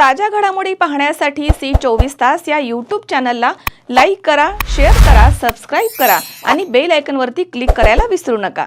ताज्या घडामोडी पाहण्यासाठी सी चोवीस तास या यूट्यूब चॅनलला लाईक करा शेअर करा सबस्क्राईब करा आणि बेल आयकनवरती क्लिक करायला विसरू नका.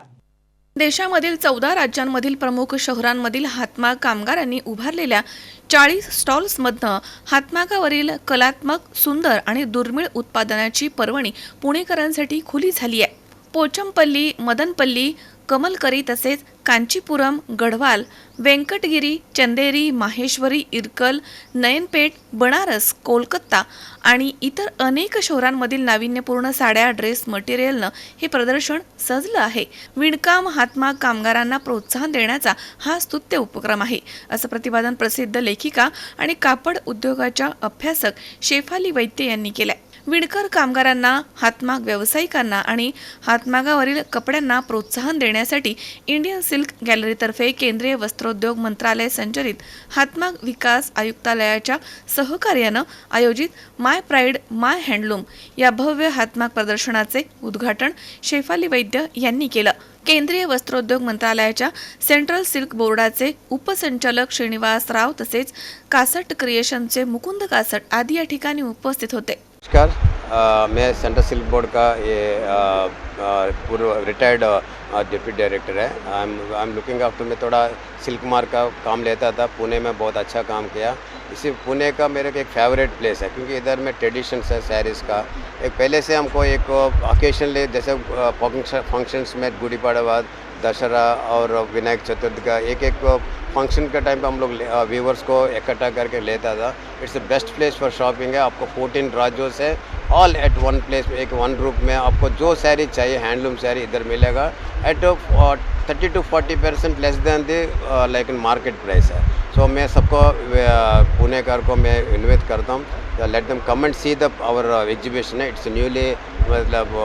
देशामधील चौदा राज्यांमधील प्रमुख शहरांमधील हातमाग कामगारांनी उभारलेल्या चाळीस स्टॉल्समधनं हातमागावरील कलात्मक सुंदर आणि दुर्मिळ उत्पादनाची पर्वणी पुणेकरांसाठी खुली झाली आहे. पोचमपल्ली मदनपल्ली कमलकरी तसेच कांचीपुरम गढवाल व्यंकटगिरी चंदेरी माहेश्वरी इरकल नयनपेठ बनारस कोलकाता आणि इतर अनेक शहरांमधील नाविन्यपूर्ण साड्या ड्रेस मटेरियलनं हे प्रदर्शन सजलं आहे. विणकाम हातमाग कामगारांना प्रोत्साहन देण्याचा हा स्तुत्य उपक्रम आहे असं प्रतिपादन प्रसिद्ध लेखिका आणि कापड उद्योगाच्या अभ्यासक शेफाली वैद्य यांनी केलंय. विणकर कामगारांना हातमाग व्यावसायिकांना आणि हातमागावरील कपड्यांना प्रोत्साहन देण्यासाठी इंडियन सिल्क गॅलरीतर्फे केंद्रीय वस्त्रोद्योग मंत्रालय संचलित हातमाग विकास आयुक्तालयाच्या सहकार्यानं आयोजित माय प्राईड माय हँडलूम या भव्य हातमाग प्रदर्शनाचे उद्घाटन शेफाली वैद्य यांनी केलं. केंद्रीय वस्त्रोद्योग मंत्रालयाच्या सेंट्रल सिल्क बोर्डाचे उपसंचालक श्रीनिवास राव तसेच कासट क्रिएशनचे मुकुंद कासट आदी या ठिकाणी उपस्थित होते. नमस्कार। मैं सेंट्रल सिल्क बोर्ड का ये पूर्व रिटायर्ड डिप्टी डायरेक्टर है। I am I am looking after मैं थोड़ा सिल्क मार्क का काम लेता था। पुणे में बहुत अच्छा काम किया। इसी पुणे का मेरे को एक फेवरेट प्लेस है, क्योंकि इधर में ट्रेडिशंस है सैरीज़ का। एक पहले से हमको एक ओकेशनली जैसे फ़ंक्शंस में गुड़ी पड़वा दशहरा और विनायक चतुर्थी का एक एक फ़ंक्शन के टाइम पे हम लोग व्यूवर्स को इकट्ठा करके लेता था। It's the best place for shopping है। आपको 14 राज्यों से ऑल एट वन प्लेस एक वन रूप में आपको जो सैरी चाहिए हैंडलूम सैरी इधर मिलेगा। At thirty to forty percent less than the like market price है। सो मैं सबको पुणेकर को मैं इन्वेट करता हूँ। Let them come and see the our exhibition है इट्स न्यूली मतलब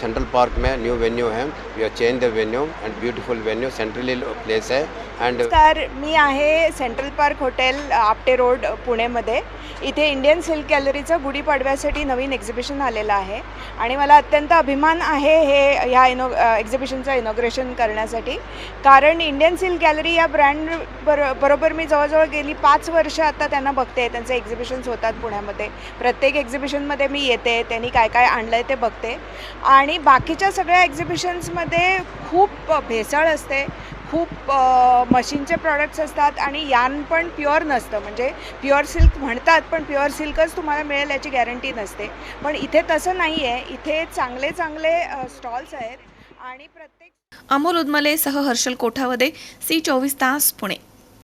सेंट्रल पार्क में न्यू वेन्यू है। We are change the venue and beautiful venue centrally place है। एंड नमस्कार मी आहे central park hotel Apte road पुणेमध्ये. इथे इंडियन सिल्क गॅलरीचं गुढीपाडव्यासाठी नवीन एक्झिबिशन आलेलं आहे. आणि मला अत्यंत अभिमान आहे हे ह्या इनो एक्झिबिशनचं इनॉग्रेशन करण्यासाठी. कारण इंडियन सिल्क गॅलरी या ब्रँड बरो बरोबर मी मी जवळजवळ गेली पाच वर्ष आता त्यांना बघते त्यांचे एक्झिबिशन्स होतात पुण्यामध्ये. प्रत्येक एक्झिबिशनमध्ये मी येते त्यांनी काय काय आणलं आहे ते बघते. आणि बाकीच्या सगळ्या एक्झिबिशन्समध्ये खूप भेसळ असते खूप मशीनचे प्रॉडक्ट्स असतात आणि यान पण प्युअर नसतं. म्हणजे प्युअर सिल्क म्हणतात पण प्युअर सिल्कच तुम्हाला मिळेल याची गॅरंटी नसते. पण इथे तसं नाही आहे इथे चांगले चांगले स्टॉल्स आहेत आणि प्रत्येक अमोल उदमले सह हर्षल कोठावदे सी चोवीस तास पुणे.